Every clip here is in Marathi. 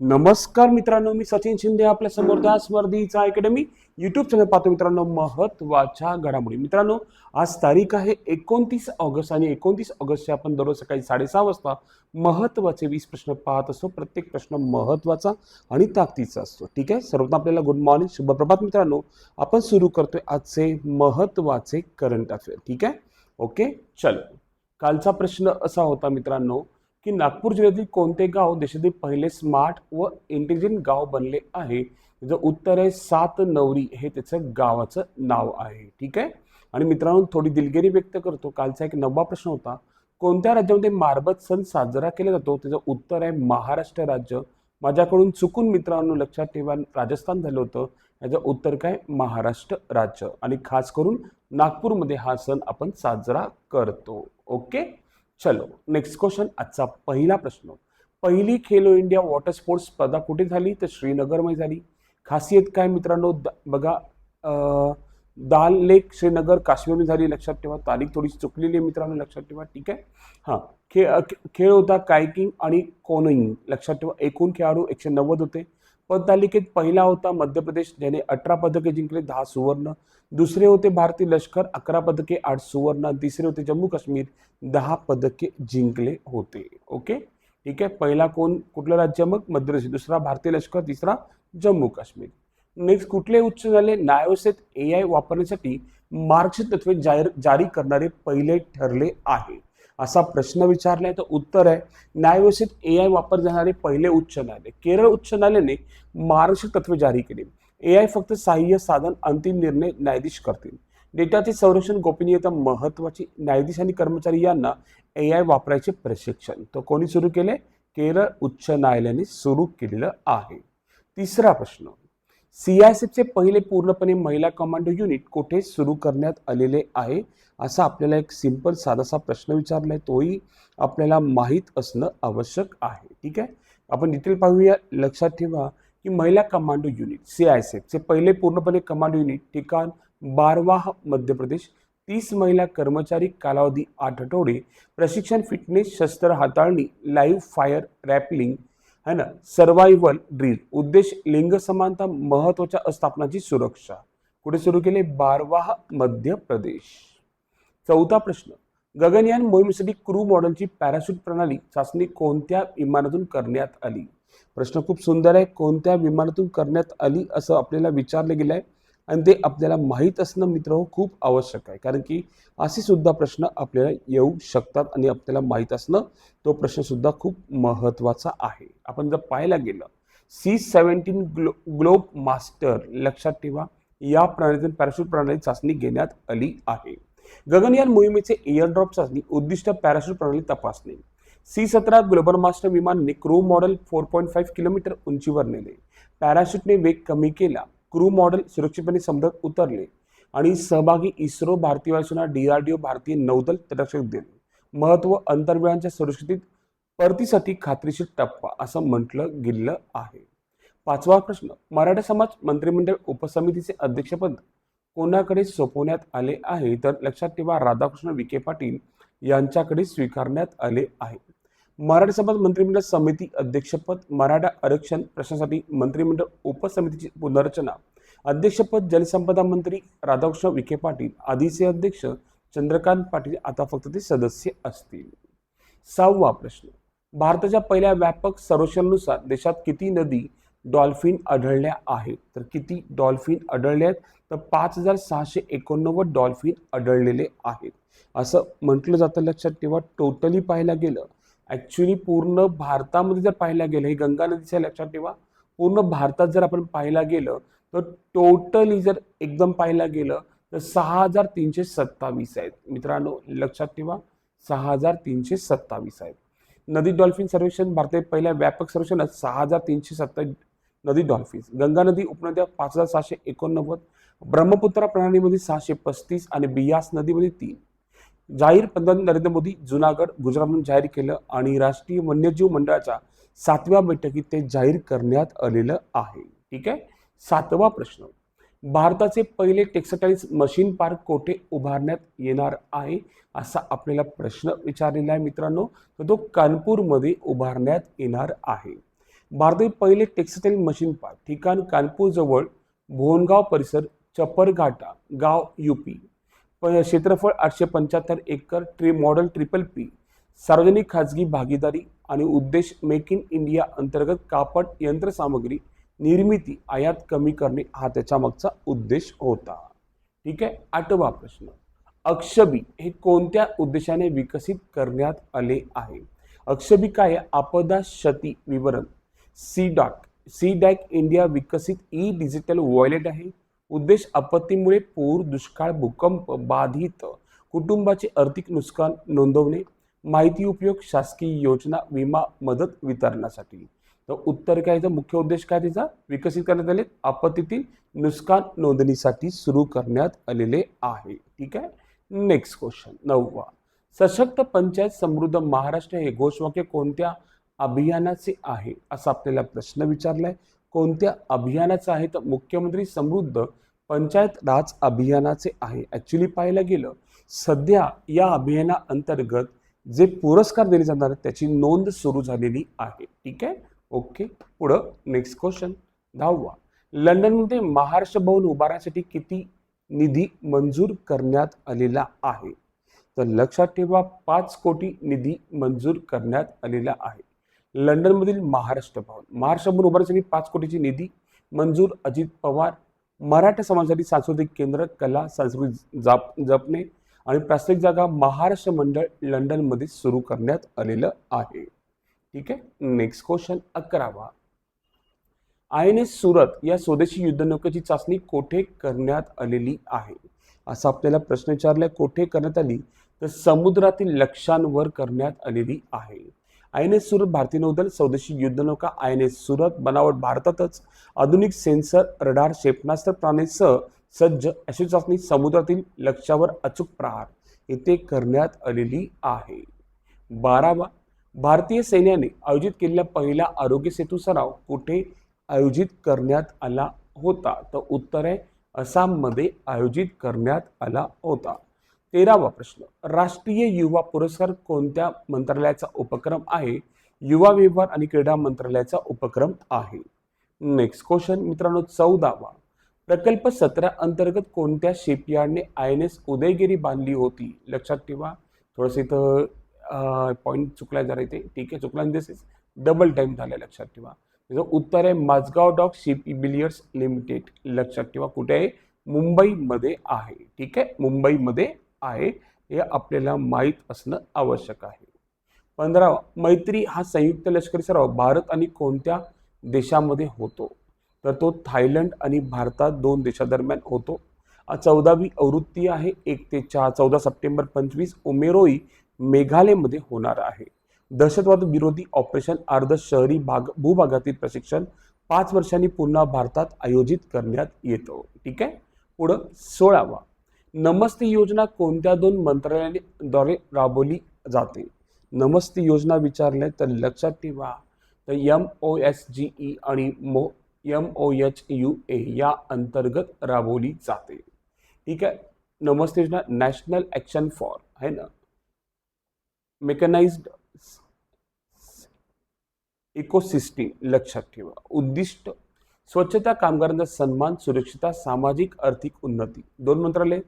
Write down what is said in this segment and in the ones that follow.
नमस्कार मित्रांनो मी सचिन शिंदे आपल्यासमोर त्या स्पर्धेचा अकॅडमी युट्यूब चॅनल पाहतो मित्रांनो महत्त्वाच्या घडामोडी. मित्रांनो आज तारीख आहे एकोणतीस ऑगस्ट आणि एकोणतीस ऑगस्टचे आपण दररोज सकाळी साडेसहा वाजता महत्त्वाचे वीस प्रश्न पाहत असतो. प्रत्येक प्रश्न महत्त्वाचा आणि ताकदीचा असतो. ठीक आहे? सर्वप्रथम आपल्याला गुड मॉर्निंग शुभप्रभात मित्रांनो. आपण सुरू करतोय आजचे महत्त्वाचे करंट अफेअर ठीक आहे? ओके? चलो. कालचा प्रश्न असा होता मित्रांनो की नागपूर जिल्ह्यातील कोणते गाव देशातील पहिले स्मार्ट व इंटेलिजंट गाव बनले आहे? त्याचं उत्तर आहे सात नवरी. हे त्याचं गावाचं नाव आहे. ठीक आहे? आणि मित्रांनो थोडी दिलगिरी व्यक्त करतो. कालचा एक नववा प्रश्न होता कोणत्या राज्यामध्ये मारबत सण साजरा केला जातो? त्याचं उत्तर आहे महाराष्ट्र राज्य. माझ्याकडून चुकून मित्रांनो लक्षात ठेवा राजस्थान झालं होतं. याचं उत्तर काय? महाराष्ट्र राज्य. आणि खास करून नागपूरमध्ये हा सण आपण साजरा करतो. ओके? चलो नेक्स्ट क्वेश्चन आजचा पहिला प्रश्न. पहिली खेलो इंडिया वॉटर स्पोर्ट्स स्पर्धा कुठे झाली? तर श्रीनगरमध्ये झाली. खासियत काय मित्रांनो? द- बघा दाल लेक श्रीनगर काश्मीरमध्ये झाली लक्षात ठेवा. तारीख थोडी चुकलेली आहे मित्रांनो लक्षात ठेवा. ठीक आहे? हां. खेळ खेळ होता कायकिंग आणि कोनिंग लक्षात ठेवा. एकूण खेळाडू एकशे नव्वद होते. पदतालिकेत पहिला होता मध्य प्रदेश ज्याने अठरा पदके जिंकले दहा सुवर्ण. दुसरे होते भारतीय लष्कर अकरा पदके आठ सुवर्ण. तिसरे होते जम्मू काश्मीर दहा पदके जिंकले होते. ओके? ठीक आहे? पहिला कोण? कुठलं राज्य मग? मध्य प्रदेश. दुसरा भारतीय लष्कर तिसरा जम्मू काश्मीर. नेक्स्ट कुठले उच्च झाले? नायोसेत ए आय वापरण्यासाठी मार्गदर्शक तत्वे जाहीर जारी करणारे पहिले ठरले आहे. असा प्रश्न विचारलाय तर उत्तर आहे न्यायव्यवस्थेत ए आय वापर जाणारे पहिले उच्च न्यायालय. केरळ उच्च न्यायालयाने मार्गदर्शक तत्वे जारी केली. ए आय फक्त सहाय्य साधन अंतिम निर्णय न्यायाधीश करतील. डेटाचे संरक्षण गोपनीयता महत्वाची न्यायाधीश आणि कर्मचारी यांना ए आय वापरायचे प्रशिक्षण. तो कोणी सुरू केले? केरळ उच्च न्यायालयाने सुरू केलेलं आहे. तिसरा प्रश्न सीआयएसएफचे पहिले पूर्णपणे महिला कमांडो युनिट कुठे सुरू करण्यात आलेले आहे असा आपल्याला एक सिंपल साधासा प्रश्न विचारलाय. तोही आपल्याला माहीत असणं आवश्यक आहे. ठीक आहे? आपण डिटेल पाहूया. लक्षात ठेवा की महिला commando unit C I S एफचे पहिले पूर्णपणे कमांडो युनिट ठिकाण बारवाह मध्य प्रदेश. तीस महिला कर्मचारी कालावधी आठ आठवडे. प्रशिक्षण फिटनेस शस्त्र हाताळणी लाईव्ह फायर रॅपलिंग है ना? सर्वायवल ड्रील उद्देश लिंग समानता महत्त्वाच्या अस्थापनाची सुरक्षा. कुठे सुरू केले? बारवाह मध्य प्रदेश. चौथा प्रश्न. गगनयान मोहिमेसाठी क्रू मॉडेलची पॅराशूट प्रणाली चाचणी कोणत्या विमानातून करण्यात आली? प्रश्न खूप सुंदर आहे. कोणत्या विमानातून करण्यात आली असं आपल्याला विचारलं गेलं आहे आणि ते आपल्याला माहीत असणं मित्र हो खूप आवश्यक आहे. कारण की असे सुद्धा प्रश्न आपल्याला येऊ शकतात आणि आपल्याला माहीत असणं तो प्रश्न सुद्धा खूप महत्त्वाचा आहे. आपण जर पाहायला गेलं सी सेव्हन्टीन ग्लो ग्लोब मास्टर लक्षात ठेवा या प्रणालीतून पॅराशूट प्रणाली चाचणी घेण्यात आली आहे. गगनयान मोहिमेचे एअरड्रॉप चाचणी उद्दिष्ट पॅराशूट प्रणाली तपासणे. सी सतरा global master विमानने crew model four point five kilometre उंचीवर नेले. पॅराशूटने वेग कमी केला. क्रू मॉडेल सुरक्षितपणे समुद्रात उतरले आणि सहभागी इस्रो भारतीय वायुसेना डीआरडीओ भारतीय नौदल तटरक्षक दल महत्त्व अंतर्वेळांच्या सुरक्षित परतीसाठी खात्रीशीर टप्पा असं म्हटलं गेलं आहे. पाचवा प्रश्न मराठा समाज मंत्रिमंडळ उपसमितीचे अध्यक्षपद कोणाकडे सोपवण्यात आले आहे? तर लक्षात ठेवा राधाकृष्ण विखे पाटील यांच्याकडे स्वीकारण्यात आले आहे. मराठा समाज मंत्रिमंडळ समिती अध्यक्षपद मराठा आरक्षण प्रश्नासाठी मंत्रिमंडळ उपसमितीची पुनर्रचना. अध्यक्षपद जलसंपदा मंत्री राधाकृष्ण विखे पाटील आधीचे अध्यक्ष चंद्रकांत पाटील आता फक्त ते सदस्य असतील. सहावा प्रश्न. भारताच्या पहिल्या व्यापक सर्वेक्षणानुसार देशात किती नदी डॉल्फिन आढळल्या आहेत? तर किती डॉल्फिन आढळल्या आहेत? तर पाच हजार सहाशे एकोणनव्वद डॉल्फिन आढळलेले आहेत. असं म्हटलं जातं लक्षात ठेवा. टोटली पाहायला गेलं ॲक्च्युली पूर्ण भारतामध्ये जर पाहायला गेलं हे गंगा नदीच्या लक्षात ठेवा. पूर्ण भारतात जर आपण पाहायला गेलं तर टोटली जर एकदम पाहायला गेलं तर सहा हजार तीनशे सत्तावीस आहेत. मित्रांनो लक्षात ठेवा सहा हजार तीनशे सत्तावीस आहेत. नदी डॉल्फिन सर्वेक्षण भारतात पहिल्या व्यापक सर्वेक्षणात सहा हजार तीनशे सत्तावीस नदी डॉल्फिन्स गंगा नदी उपनद्या पाच हजार सहाशे एकोणनव्वद ब्रह्मपुत्रा प्रणालीमध्ये सहाशे पस्तीस आणि बियास नदीमध्ये तीन. जाहीर पंतप्रधान नरेंद्र मोदी जुनागड गुजरातमधून जाहीर केलं आणि राष्ट्रीय वन्यजीव मंडळाच्या सातव्या बैठकीत ते जाहीर करण्यात आलेलं आहे. ठीक आहे? सातवा प्रश्न. भारताचे पहिले टेक्सटाईल्स मशीन पार्क कोठे उभारण्यात येणार आहे? असा आपल्याला प्रश्न विचारलेला आहे मित्रांनो. तर तो कानपूरमध्ये उभारण्यात येणार आहे. भारतातील पहिले टेक्सटाईल मशीन पार्क ठिकाण कानपूरजवळ भोनगाव परिसर चपरघाटा गाव यूपी प- क्षेत्रफळ आठशे पंच्याहत्तर acre tree model triple P सार्वजनिक खाजगी भागीदारी आणि उद्देश मेक इन इंडिया अंतर्गत कापड यंत्रसामग्री निर्मिती आयात कमी करणे हा त्याच्या मागचा उद्देश होता. ठीक आहे? आठवा प्रश्न. अक्षबी हे कोणत्या उद्देशाने विकसित करण्यात आले आहे? अक्षबी काय आपदा क्षती विवरण. C dot C DAC India विकसित ई डिजिटल वॉयलेट आहे. उद्देश आपत्तीमुळे पूर दुष्काळ भूकंप बाधित कुटुंबाचे आर्थिक नुकसान नोंदवणे माहिती उपयोग शासकीय योजना विमा मदत वितरणासाठी. तर उत्तर काय याचा मुख्य उद्देश काय त्याचा? विकसित करण्यात आले आपत्तीतील नुकसान नोंदणीसाठी सुरू करण्यात आलेले आहे. ठीक आहे? नेक्स्ट क्वेश्चन नववा. सशक्त पंचायत समृद्ध महाराष्ट्र हे घोषवाक्य कोणत्या अभियानाचे आहे? असा आपल्याला प्रश्न विचारलाय. कोणत्या अभियानाचं आहे? तर मुख्यमंत्री समृद्ध पंचायत राज अभियानाचे आहे. ॲक्च्युली पाहायला गेलं सध्या या अभियाना अंतर्गत जे पुरस्कार दिले जाणार आहेत त्याची नोंद सुरू झालेली आहे. ठीक आहे? ओके पुढं नेक्स्ट क्वेश्चन दहावा. लंडनमध्ये महाराष्ट्र भवन उभारण्यासाठी किती निधी मंजूर करण्यात आलेला आहे? तर लक्षात ठेवा पाच कोटी निधी मंजूर करण्यात आलेला आहे. लंडनमधील महाराष्ट्र भवन. महाराष्ट्र भवन उभारण्यासाठी पाच कोटीची निधी मंजूर अजित पवार मराठा समाजासाठी सांस्कृतिक केंद्र कला संस्कृती जाप जपणे आणि प्रास्तिक जागा महाराष्ट्र मंडळ लंडनमध्ये सुरू करण्यात आलेलं आहे. ठीक आहे? नेक्स्ट क्वेश्चन अकरावा. आय एन एस सुरत या स्वदेशी युद्धनौकेची चाचणी कोठे करण्यात आलेली आहे? असा आपल्याला प्रश्न विचारला कोठे करण्यात आली? तर समुद्रातील लक्ष्यांवर करण्यात आलेली आहे. आय एन एस सुरत भारतीय नौदल स्वदेशी युद्धनौका आय एन एस सुरत बनावट भारतातच. आधुनिक सेन्सर रडार क्षेपणास्त्र प्राणीसह सज्ज अशी चाचणी समुद्रातील लक्ष्यावर अचूक प्रहार येथे करण्यात आलेली आहे. बारावा भारतीय सैन्याने आयोजित केलेला पहिला आरोग्य सेतू सराव कुठे आयोजित करण्यात आला होता? तर उत्तर आहे आसाममध्ये आयोजित करण्यात आला होता. तेरावा प्रश्न. राष्ट्रीय युवा पुरस्कार कोणत्या मंत्रालयाचा उपक्रम आहे? युवा व्यवहार आणि क्रीडा मंत्रालयाचा उपक्रम आहे. नेक्स्ट क्वेश्चन मित्रांनो चौदावा. प्रकल्प सतरा अंतर्गत कोणत्या शिपयार्डने आय एन एस उदयगिरी बांधली होती? लक्षात ठेवा. थोडंसं इथं पॉईंट चुकला जरा इथे. ठीक आहे चुकला दिस इज डबल टाईम झाला लक्षात ठेवा. त्याचं उत्तर आहे Mazagaon dock ship builders limited. लक्षात ठेवा कुठे? आहे मुंबईमध्ये आहे. ठीक आहे मुंबईमध्ये आहे हे आपल्याला माहीत असणं आवश्यक आहे. पंधरावा मैत्री हा संयुक्त लष्करी सराव भारत आणि कोणत्या देशामध्ये होतो? तर तो थायलंड आणि भारतात दोन देशादरम्यान होतो. चौदावी आवृत्ती आहे एक ते चार चौदा सप्टेंबर पंचवीस उमेरोई मेघालयमध्ये होणार आहे. दहशतवाद विरोधी ऑपरेशन अर्ध शहरी भाग भूभागातील प्रशिक्षण पाच वर्षांनी पुन्हा भारतात आयोजित करण्यात येतो. ठीक आहे? पुढं सोळावा. नमस्ते योजना कोणत्या दोन मंत्रालयाद्वारे राबवली जाते? नमस्ते योजना विचारले तर लक्षात ठेवा. तर M O S G E आणि मो M O H U A या अंतर्गत राबवली जाते. ठीक आहे? नमस्ते योजना नॅशनल ॲक्शन फॉर है ना? मेकनाइज्ड इकोसिस्टीम लक्षात ठेवा. उद्दिष्ट स्वच्छता कामगारांचा सन्मान सुरक्षितता सामाजिक आर्थिक उन्नती. दोन मंत्रालय.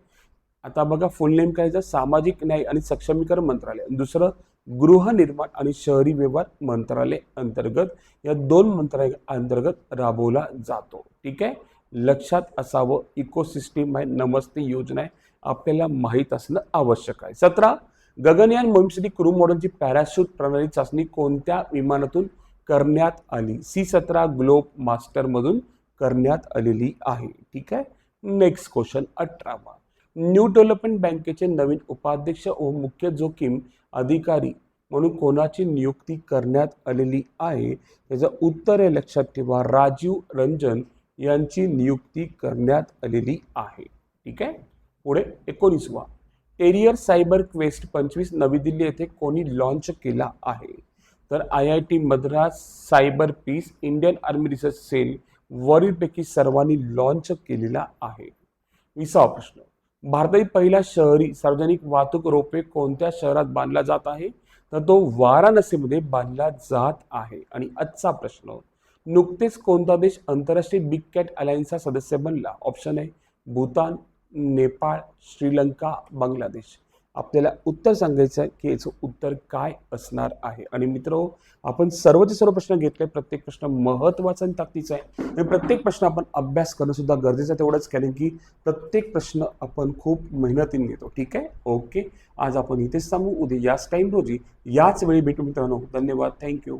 आता बघा फुल नेम काय सामाजिक न्याय आणि सक्षमीकरण मंत्रालय. दुसरं गृहनिर्माण आणि शहरी व्यवहार मंत्रालय अंतर्गत. या दोन मंत्रालय अंतर्गत राबवला जातो. ठीक आहे? लक्षात असावं इकोसिस्टीम आहे नमस्ते योजना आहे. आपल्याला माहीत असणं आवश्यक आहे. सतरा गगनयान मोहिमसाठी क्रू मॉडेलची पॅराशूट प्रणाली चाचणी कोणत्या विमानातून करण्यात आली. सी सतरा ग्लोब मास्टरमधून करण्यात आलेली आहे. ठीक आहे? नेक्स्ट क्वेश्चन अठरावा. न्यू डेव्हलपमेंट बँकेचे नवीन उपाध्यक्ष व मुख्य जोखीम अधिकारी म्हणून कोणाची नियुक्ती करण्यात आलेली आहे? त्याचं उत्तर आहे लक्षात ठेवा. राजीव रंजन यांची नियुक्ती करण्यात आलेली आहे. ठीक आहे? पुढे एकोणीसवा. टेरियर सायबर क्वेस्ट पंचवीस नवी दिल्ली येथे कोणी लॉन्च केला आहे? तर I I T Madras cyber peace Indian army research cell वरीलपैकी सर्वांनी लॉन्च केलेला आहे. विसावा प्रश्न. भारतातील पहिला शहरी सार्वजनिक वाहतूक रोपवे कोणत्या शहरात बांधला जात आहे? तर तो वाराणसीमध्ये बांधला जात आहे. आणि आजचा प्रश्न. नुकतेच कोणता देश आंतरराष्ट्रीय बिग कॅट अलायन्सचा सदस्य बनला? ऑप्शन आहे भूतान नेपाळ श्रीलंका बांगलादेश. आपल्याला उत्तर सांगायचं आहे की याचं उत्तर काय असणार आहे. आणि मित्र आपण सर्वचे सर्व प्रश्न घेतले प्रत्येक प्रश्न महत्त्वाचा आणि ताकदीचा आहे. आणि प्रत्येक प्रश्न आपण अभ्यास करणं सुद्धा गरजेचं आहे तेवढंच कारण की प्रत्येक प्रश्न आपण खूप मेहनतीने घेतो. ठीक आहे? ओके. आज आपण इथेच थांबू. उद्या याच टाईम रोजी याच वेळी भेटू मित्रांनो. धन्यवाद. थँक्यू